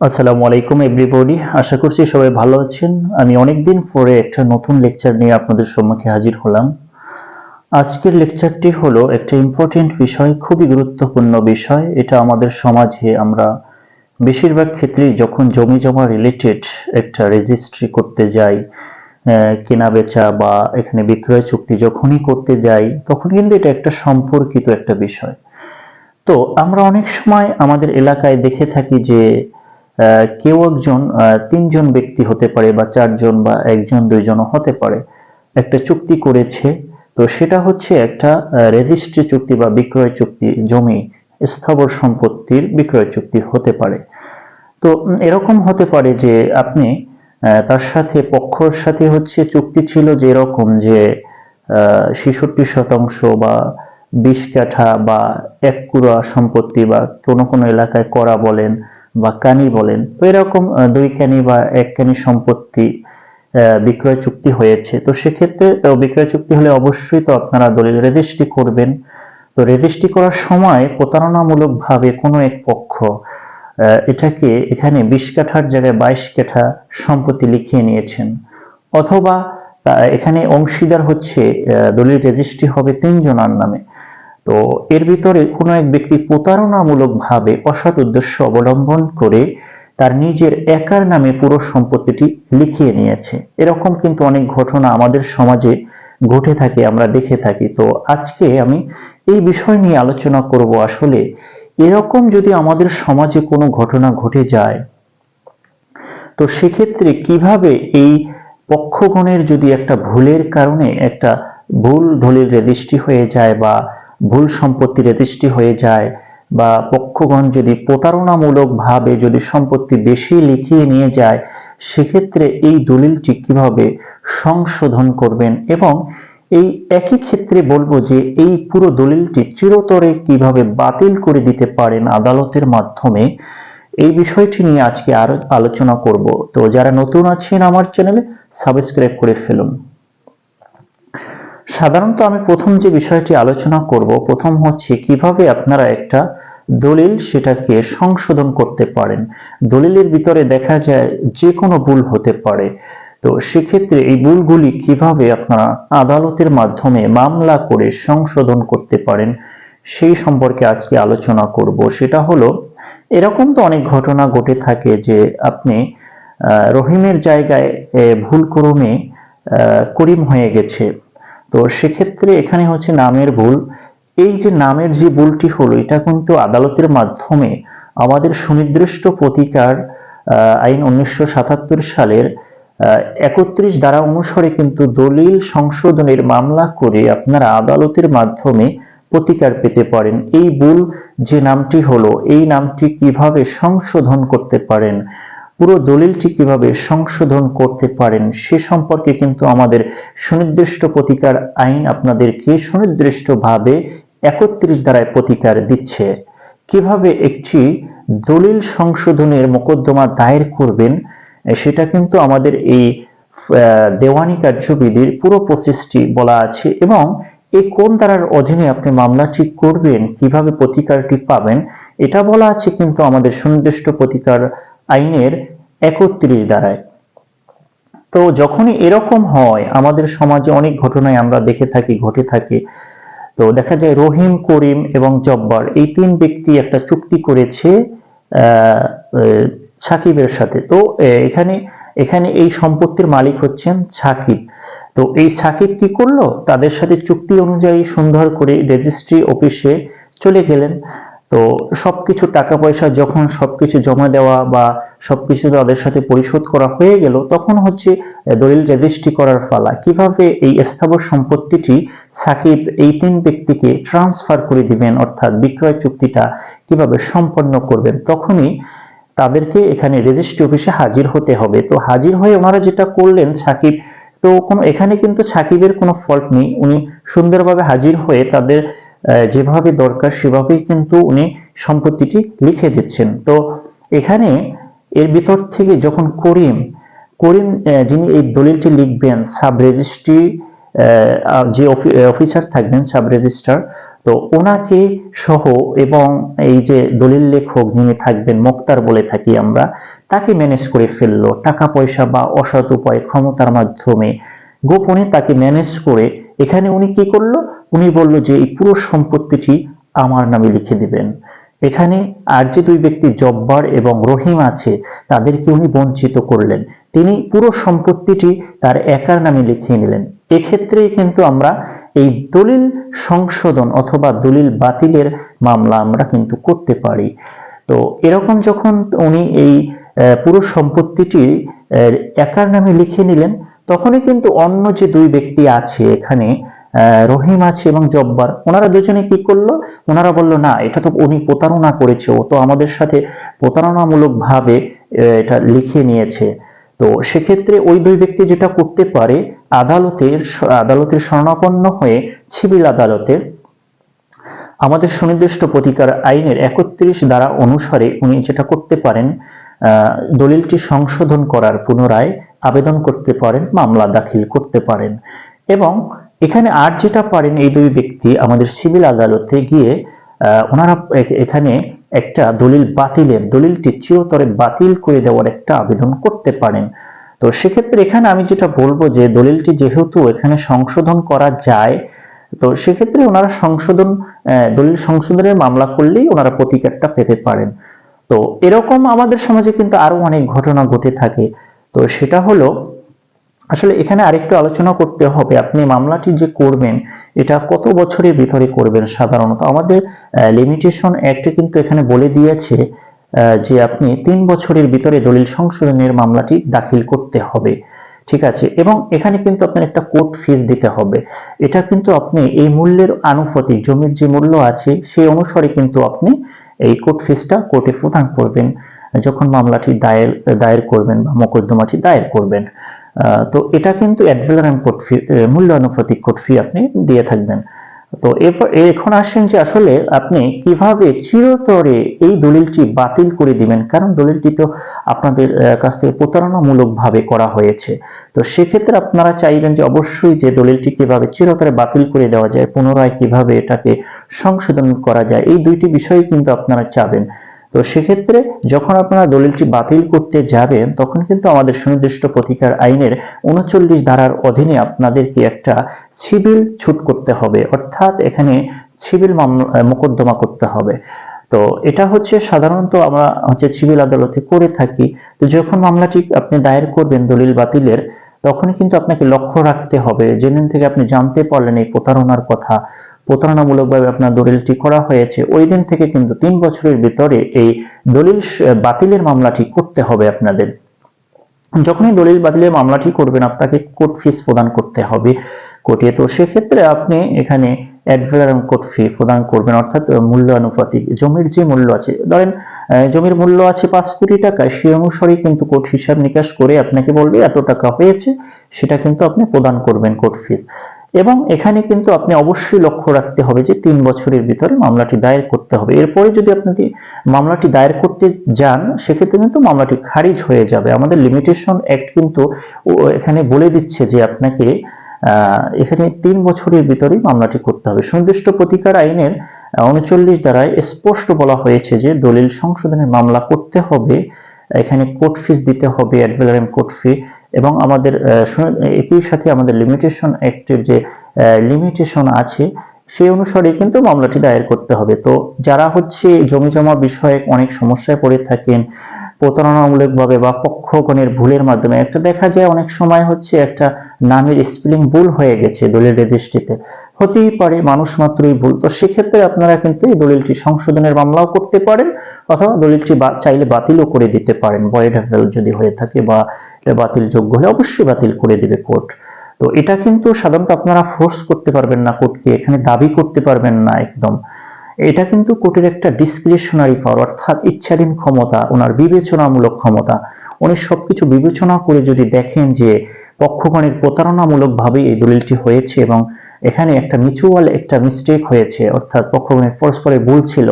আসসালামু আলাইকুম এভরিবডি আশা করছি সবাই ভালো আছেন। আমি অনেকদিন পরে একটা নতুন লেকচার নিয়ে আপনাদের সম্মুখে হাজির হলাম। আজকের লেকচারটি হলো একটা ইম্পর্টেন্ট বিষয়, খুবই গুরুত্বপূর্ণ বিষয়। এটা আমাদের সমাজে আমরা বেশিরভাগ ক্ষেত্রেই যখন জমি জমা রিলেটেড একটা রেজিস্ট্রি করতে যাই কেনা বেচা বা এখানে বিক্রয় চুক্তি যখনই করতে যাই, তখন কিন্তু এটা একটা সম্পর্কিত একটা বিষয়। তো আমরা অনেক সময় আমাদের এলাকায় দেখে থাকি যে কেউ একজন তিনজন ব্যক্তি হতে পারে বা চারজন বা একজন দুইজনও হতে পারে। একটা চুক্তি করেছে। তো সেটা হচ্ছে একটা রেজিস্ট্রি চুক্তি বা বিক্রয় চুক্তি, জমি, স্থাবর সম্পত্তির বিক্রয় চুক্তি হতে পারে। তো এরকম হতে পারে যে আপনি তার সাথে, পক্ষর সাথে হচ্ছে চুক্তি ছিল যে এরকম যে ছেষট্টি শতাংশ বা বিশ কাঠা বা এক কুড়া সম্পত্তি বা কোনো কোনো এলাকায় করা বলেন বা কানি বলেন, তো এরকম দুই কানি বা এক কানি সম্পত্তি বিক্রয় চুক্তি হয়েছে। তো সেক্ষেত্রে বিক্রয় চুক্তি হলে অবশ্যই তো আপনারা দলিল রেজিস্ট্রি করবেন। তো রেজিস্ট্রি করার সময় প্রতারণামূলক ভাবে কোনো এক পক্ষ এটাকে এখানে বিশ কাঠার জায়গায় বাইশ কাঠা সম্পত্তি লিখিয়ে নিয়েছেন। অথবা এখানে অংশীদার হচ্ছে দলিল রেজিস্ট্রি হবে তিনজনার নামে। তো এর ভিতরে কোনো এক ব্যক্তি প্রতারণামূলক ভাবে অসৎ উদ্দেশ্য অবলম্বন করে তার নিজের একার নামে পুরো সম্পত্তিটি লিখিয়ে নিয়েছে। এরকম কিন্তু অনেক ঘটনা আমাদের সমাজে ঘটে থাকে, আমরা দেখে থাকি। তো আজকে আমি এই বিষয় নিয়ে আলোচনা করব আসলে এরকম যদি আমাদের সমাজে কোনো ঘটনা ঘটে যায়, তো সেক্ষেত্রে কীভাবে এই পক্ষগণের যদি একটা ভুলের কারণে একটা ভুল দলিল রেজিস্ট্রি হয়ে যায় বা ভুল সম্পত্তি রেজিস্ট্রি হয়ে যায় বা পক্ষগণ যদি প্রতারণামূলক ভাবে যদি সম্পত্তি বেশি লিখিয়ে নিয়ে যায়, সেক্ষেত্রে এই দলিলটি কীভাবে সংশোধন করবেন? এবং এই একই ক্ষেত্রে বলব যে এই পুরো দলিলটি চিরতরে কীভাবে বাতিল করে দিতে পারেন আদালতের মাধ্যমে, এই বিষয়টি নিয়ে আজকে আরও আলোচনা করব। তো যারা নতুন আছেন আমার চ্যানেলে সাবস্ক্রাইব করে ফেলুন। সাধারণত আমি প্রথম যে বিষয়টি আলোচনা করব প্রথম হচ্ছে কীভাবে আপনারা একটা দলিল সেটাকে সংশোধন করতে পারেন। দলিলের ভিতরে দেখা যায় যে কোনো ভুল হতে পারে। তো সেক্ষেত্রে এই ভুলগুলি কীভাবে আপনারা আদালতের মাধ্যমে মামলা করে সংশোধন করতে পারেন সেই সম্পর্কে আজকে আলোচনা করব। সেটা হলো এরকম তো অনেক ঘটনা ঘটে থাকে যে আপনি রহিমের জায়গায় এ, ভুল ক্রমে করিম হয়ে গেছে। তো সেক্ষেত্রে এখানে হচ্ছে নামের ভুল। এই যে নামের যে ভুলটি হলো, এটা কিন্তু আদালতের মাধ্যমে আমাদের সুনির্দিষ্ট প্রতিকার আইন উনিশশো সাতাত্তর সালের একত্রিশ ধারা অনুসারে কিন্তু দলিল সংশোধনের মামলা করে আপনারা আদালতের মাধ্যমে প্রতিকার পেতে পারেন। এই ভুল যে নামটি হলো, এই নামটি কীভাবে সংশোধন করতে পারেন? পুরো দলিলটি কীভাবে সংশোধন করতে পারেন সে সম্পর্কে কিন্তু আমাদের সুনির্দিষ্ট প্রতিকার আইন আপনাদেরকে সুনির্দিষ্টভাবে একত্রিশ ধারায় প্রতিকার দিচ্ছে। কীভাবে একটি দলিল সংশোধনের মোকদ্দমা দায়ের করবেন, সেটা কিন্তু আমাদের এই দেওয়ানি কার্যবিধির পুরো প্রসেসটি বলা আছে এবং এই কোন ধারার অধীনে আপনি মামলাটি করবেন, কীভাবে প্রতিকারটি পাবেন, এটা বলা আছে কিন্তু আমাদের সুনির্দিষ্ট প্রতিকার আইনের একত্রিশ ধারায়। তো যখনই এরকম হয়, আমাদের সমাজে অনেক ঘটনায় আমরা দেখে থাকি, ঘটে থাকে। তো দেখা যায় রহিম, করিম এবং জব্বার এই তিন ব্যক্তি একটা চুক্তি করেছে সাকিবের সাথে। তো এখানে এখানে এই সম্পত্তির মালিক হচ্ছেন সাকিব। তো এই সাকিব কি করল? তাদের সাথে চুক্তি অনুযায়ী সুন্দর করে রেজিস্ট্রি অফিসে চলে গেলেন। তো সবকিছু টাকা পয়সা যখন সবকিছু জমা দেওয়া বা সবকিছু তাদের সাথে পরিশোধ করা হয়ে গেল, তখন হচ্ছে দলিল রেজিস্ট্রি করার পালা কীভাবে এই স্থাবর সম্পত্তিটি সাকিব এই তিন ব্যক্তিকে ট্রান্সফার করে দিবেন, অর্থাৎ বিক্রয় চুক্তিটা কীভাবে সম্পন্ন করবেন? তখনই তাদেরকে এখানে রেজিস্ট্রি অফিসে হাজির হতে হবে। তো হাজির হয়ে ওনারা যেটা করলেন, সাকিব, তো কোনো, এখানে কিন্তু সাকিবের কোনো ফল্ট নেই। উনি সুন্দরভাবে হাজির হয়ে তাদের যেভাবে দরকার সেভাবেই কিন্তু উনি সম্পত্তিটি লিখে দিচ্ছেন। তো এখানে এর ভিতর থেকে যখন করিম করিম যিনি এই দলিলটি লিখবেন, সাব রেজিস্ট্রি যে অফিসার থাকবেন, সাব রেজিস্ট্রার, তো ওনাকে সহ এবং এই যে দলিল লেখক যিনি থাকবেন, মোক্তার বলে থাকি আমরা, তাকে ম্যানেজ করে ফেলল। টাকা পয়সা বা অসৎ উপায় ক্ষমতার মাধ্যমে গোপনে তাকে ম্যানেজ করে এখানে উনি কি করল? উনি বলল যে, এই পুরো সম্পত্তিটি আমার নামে লিখে দিবেন। এখানে আর যে দুই ব্যক্তি জব্বার এবং রহিম আছে, তাদেরকে উনি বঞ্চিত করলেন। তিনি পুরো সম্পত্তিটি তার একার নামে লিখিয়ে নিলেন। এক্ষেত্রেই কিন্তু আমরা এই দলিল সংশোধন অথবা দলিল বাতিলের মামলা আমরা কিন্তু করতে পারি। তো এরকম যখন উনি এই পুরো সম্পত্তিটি একার নামে লিখে নিলেন, তখনই কিন্তু অন্য যে দুই ব্যক্তি আছে এখানে রহিম আছে এবং জব্বার। ওনারা দুজনে কি করল? ওনারা বলল, না, এটা তো উনি প্রতারণা করেছে। ও তো আমাদের সাথে প্রতারণামূলক ভাবে এটা লিখে নিয়েছে। তো সেক্ষেত্রে ওই দুই ব্যক্তি যেটা করতে পারে, আদালতের আদালতের শরণাপন্ন হয়ে সিভিল আদালতের আমাদের সুনির্দিষ্ট প্রতিকার আইনের একত্রিশ দ্বারা অনুসারে উনি যেটা করতে পারেন দলিলটি সংশোধন করার পুনরায় আবেদন করতে পারেন, মামলা দাখিল করতে পারেন। এবং এখানে আর যেটা পারেন, এই দুই ব্যক্তি আমাদের সিভিল আদালতে গিয়ে ওনারা এখানে একটা দলিল বাতিলের, দলিলটি চিরতরে বাতিল করে দেওয়ার একটা আবেদন করতে পারেন। তো সেক্ষেত্রে এখানে আমি যেটা বলব যে, দলিলটি যেহেতু এখানে সংশোধন করা যায়, তো সেক্ষেত্রে ওনারা সংশোধন দলিল সংশোধনের মামলা করলেই ওনারা প্রতিকারটা পেতে পারেন। তো এরকম আমাদের সমাজে কিন্তু আরও অনেক ঘটনা ঘটে থাকে। তো সেটা হলো আসলে এখানে আরেকটু আলোচনা করতে হবে, আপনি মামলাটি যে করবেন, এটা কত বছরের ভিতরে করবেন সাধারণত? আমাদের লিমিটেশন অ্যাক্টে কিন্তু এখানে বলে দিয়েছে যে আপনি তিন বছরের ভিতরে দলিল সংশোধনের মামলাটি দাখিল করতে হবে। ঠিক আছে? এবং এখানে কিন্তু আপনার একটা কোর্ট ফিস দিতে হবে। এটা কিন্তু আপনি এই মূল্যের আনুপাতিক, জমির যে মূল্য আছে, সেই অনুসারে কিন্তু আপনি এই কোর্ট ফিসটা কোর্টে প্রদান করবেন, যখন মামলাটি দায়ের দায়ের করবেন বা মোকদ্দমাটি দায়ের করবেন। তো এটা কিন্তু অ্যাডভেলারাম কোর্ট ফি মূল্য আনুপাতিক কোর্ট ফি আপনি দিয়ে থাকবেন। তো এরপর, এখন আসেন যে আসলে আপনি কীভাবে চিরতরে এই দলিলটি বাতিল করে দিবেন, কারণ দলিলটি তো আপনাদের কাছ থেকে প্রতারণামূলক ভাবে করা হয়েছে। তো সেক্ষেত্রে আপনারা চাইবেন যে অবশ্যই যে দলিলটি কীভাবে চিরতরে বাতিল করে দেওয়া যায়, পুনরায় কীভাবে এটাকে সংশোধন করা যায়, এই দুইটি বিষয় কিন্তু আপনারা চাবেন। তো সেক্ষেত্রে যখন আপনারা দলিলটি বাতিল করতে যাবেন, তখন কিন্তু আমাদের সুনির্দিষ্ট প্রতিকার আইনের উনচল্লিশ ধারার অধীনে আপনাদেরকে একটা সিভিল ছুট করতে হবে। অর্থাৎ এখানে সিভিল মামলা মোকদ্দমা করতে হবে। তো এটা হচ্ছে সাধারণত আমরা হচ্ছে সিভিল আদালতে করে থাকি। তো যখন মামলাটি আপনি দায়ের করবেন দলিল বাতিলের তখন কিন্তু আপনাকে লক্ষ্য রাখতে হবে। যেদিন থেকে আপনি জানতে পারলেন এই প্রতারণার কথা প্রতারণামূলকভাবে আপনার দলিলটি করা হয়েছে। ওই দিন থেকে কিন্তু তিন বছরের ভিতরে এই দলিল বাতিলের মামলাটি করতে হবে আপনাদের। যখনই দলিল বাতিলের মামলাটি করবেন, আপনাকে কোর্ট ফিস প্রদান করতে হবে। কোর্টে তো সেক্ষেত্রে আপনি এখানে অ্যাডভেলারাম কোর্ট ফি প্রদান করবেন, অর্থাৎ মূল্য আনুপাতিক জমির যে মূল্য আছে, ধরেন জমির মূল্য আছে পাঁচ কোটি টাকা, সেই অনুসারে কিন্তু কোর্ট হিসাব নিকাশ করে আপনাকে বলবে এত টাকা হয়েছে, সেটা কিন্তু আপনি প্রদান করবেন কোর্ট ফিস। এবং এখানে কিন্তু আপনি অবশ্যই লক্ষ্য রাখতে হবে যে তিন বছরের ভিতরে মামলাটি দায়ের করতে হবে। এরপরে যদি আপনি মামলাটি দায়ের করতে যান, সেক্ষেত্রে কিন্তু মামলাটি খারিজ হয়ে যাবে। আমাদের লিমিটেশন অ্যাক্ট কিন্তু এখানে বলে দিচ্ছে যে আপনাকে এখানে তিন বছরের ভিতরেই মামলাটি করতে হবে। সুনির্দিষ্ট প্রতিকার আইনের উনচল্লিশ দ্বারায় স্পষ্ট বলা হয়েছে যে দলিল সংশোধনের মামলা করতে হবে। এখানে কোর্ট ফিস দিতে হবে অ্যাডভেলারাম কোর্ট ফি এবং আমাদের একই সাথে আমাদের লিমিটেশন অ্যাক্টের যে লিমিটেশন আছে, সেই অনুসারে কিন্তু মামলাটি দায়ের করতে হবে। তো যারা হচ্ছে জমি জমা বিষয়ে অনেক সমস্যায় পড়ে থাকেন, প্রতারণামূলকভাবে বা পক্ষগণের ভুলের মাধ্যমে, একটা দেখা যায় অনেক সময় হচ্ছে একটা নামের স্পেলিং ভুল হয়ে গেছে দলিলের দৃষ্টিতে হতেই পারে মানুষ মাত্রই ভুল। তো সেক্ষেত্রে আপনারা কিন্তু এই দলিলটি সংশোধনের মামলাও করতে পারেন, অথবা দলিলটি চাইলে বাতিলও করে দিতে পারেন। ভয়েড যদি হয়ে থাকে বা বাতিল যোগ্য হলে অবশ্যই বাতিল করে দিবে কোর্ট। তো এটা কিন্তু সাধারণত আপনারা ফোর্স করতে পারবেন না কোর্টকে, এখানে দাবি করতে পারবেন না একদম। এটা কিন্তু কোর্টের একটা ডিসক্রিপশনারি পাওয়ার অর্থাৎ ইচ্ছাধীন ক্ষমতা, ওনার বিবেচনামূলক ক্ষমতা। উনি সবকিছু বিবেচনা করে যদি দেখেন যে পক্ষগণের প্রতারণামূলক ভাবে এই দলিলটি হয়েছে এবং এখানে একটা মিচুয়াল একটা মিস্টেক হয়েছে, অর্থাৎ পক্ষগণের পরস্পরের ভুল ছিল,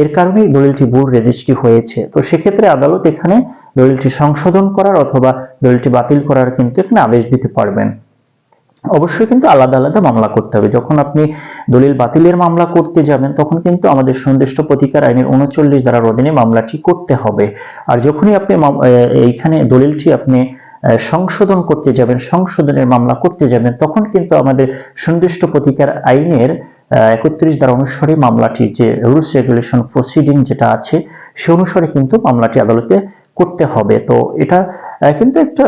এর কারণেই দলিলটি ভুল রেজিস্ট্রি হয়েছে। তো সেক্ষেত্রে আদালত এখানে দলিলটি সংশোধন করার অথবা দলিলটি বাতিল করার কিন্তু এখানে আদেশ দিতে পারবেন। অবশ্যই কিন্তু আলাদা আলাদা মামলা করতে হবে। যখন আপনি দলিল বাতিলের মামলা করতে যাবেন, তখন কিন্তু আমাদের সন্দিষ্ট প্রতিকার আইনের উনচল্লিশ ধারার অধীনে মামলাটি করতে হবে। আর যখনই আপনি এইখানে দলিলটি আপনি সংশোধন করতে যাবেন, সংশোধনের মামলা করতে যাবেন, তখন কিন্তু আমাদের সন্দিষ্ট প্রতিকার আইনের একত্রিশ ধারা অনুসারে মামলাটি যে রুলস রেগুলেশন প্রসিডিং যেটা আছে, সে অনুসারে কিন্তু মামলাটি আদালতে করতে হবে। তো এটা কিন্তু একটা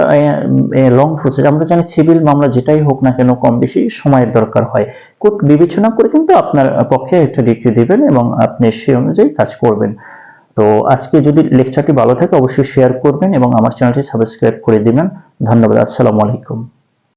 লং প্রসেস আমরা জানি সিভিল মামলা যেটাই হোক না কেন কম বেশি সময়ের দরকার হয়। কোর্ট বিবেচনা করে কিন্তু আপনার পক্ষে একটা ডিগ্রি দেবেন এবং আপনি সেই অনুযায়ী কাজ করবেন। তো আজকে যদি লেকচারটি ভালো থাকে, অবশ্যই শেয়ার করবেন এবং আমার চ্যানেলটি সাবস্ক্রাইব করে দিবেন। ধন্যবাদ, আসসালামু আলাইকুম।